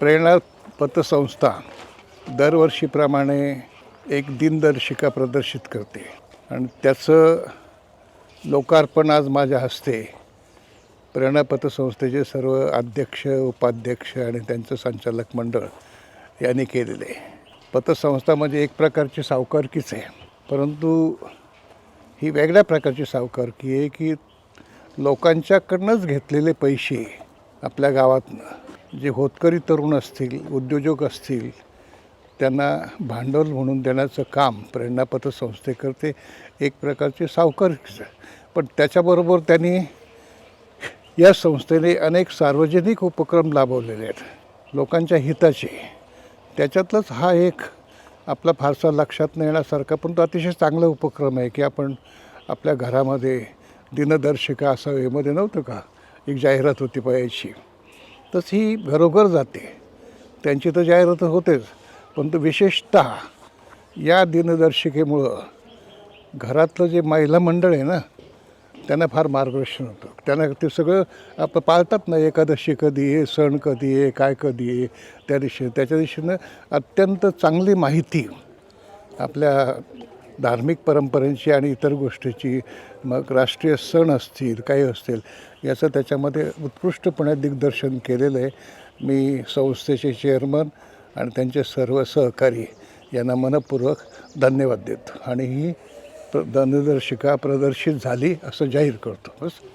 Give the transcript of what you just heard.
प्रेरणा पतसंस्था दरवर्षीप्रमाणे एक दिनदर्शिका प्रदर्शित करते. आणि त्याचं लोकार्पण आज माझ्या हस्ते प्रेरणा पतसंस्थेचे सर्व अध्यक्ष उपाध्यक्ष आणि त्यांचं संचालक मंडळ यांनी केलेले. आहे पतसंस्था म्हणजे एक प्रकारची सावकारकीच आहे. परंतु ही वेगळ्या प्रकारची सावकारकी आहे की लोकांच्याकडनंच घेतलेले पैसे आपल्या गावातनं जे होतकरी तरुण असतील उद्योजक असतील त्यांना भांडवल म्हणून देण्याचं काम प्रेरणापत्र संस्थे करते एक प्रकारचे सावकार पण त्याच्याबरोबर त्यांनी या संस्थेने अनेक सार्वजनिक उपक्रम राबवलेले आहेत. लोकांच्या हिताचे. त्याच्यातलाच हा एक आपला फारसा लक्षात न येण्यासारखा पण तो अतिशय चांगला उपक्रम आहे की आपण आपल्या घरामध्ये दिनदर्शिका असावेमध्ये नव्हतं का? एक जाहिरात होती पायाची तस ही घरोघर जाते. त्यांची तर जाहिरात होतेच पण तर विशेषतः या दिनदर्शिकेमुळं घरातलं जे महिला मंडळ आहे ना त्यांना फार मार्गदर्शन होतं. त्यांना ते सगळं आपलं पाळतात ना एकादशी कधी आहे सण कधी आहे काय कधी आहे त्या दिवशी त्याच्या दिवशीनं अत्यंत चांगली माहिती आपल्या धार्मिक परंपरेची आणि इतर गोष्टीची मग राष्ट्रीय सण असतील काही असतील याचं त्याच्यामध्ये उत्कृष्टपणे दिग्दर्शन केलेलं आहे. मी संस्थेचे चेअरमन आणि त्यांचे सर्व सहकारी यांना मनपूर्वक धन्यवाद देतो. आणि ही प्र दिनदर्शिका प्रदर्शित झाली असं जाहीर करतो. बस.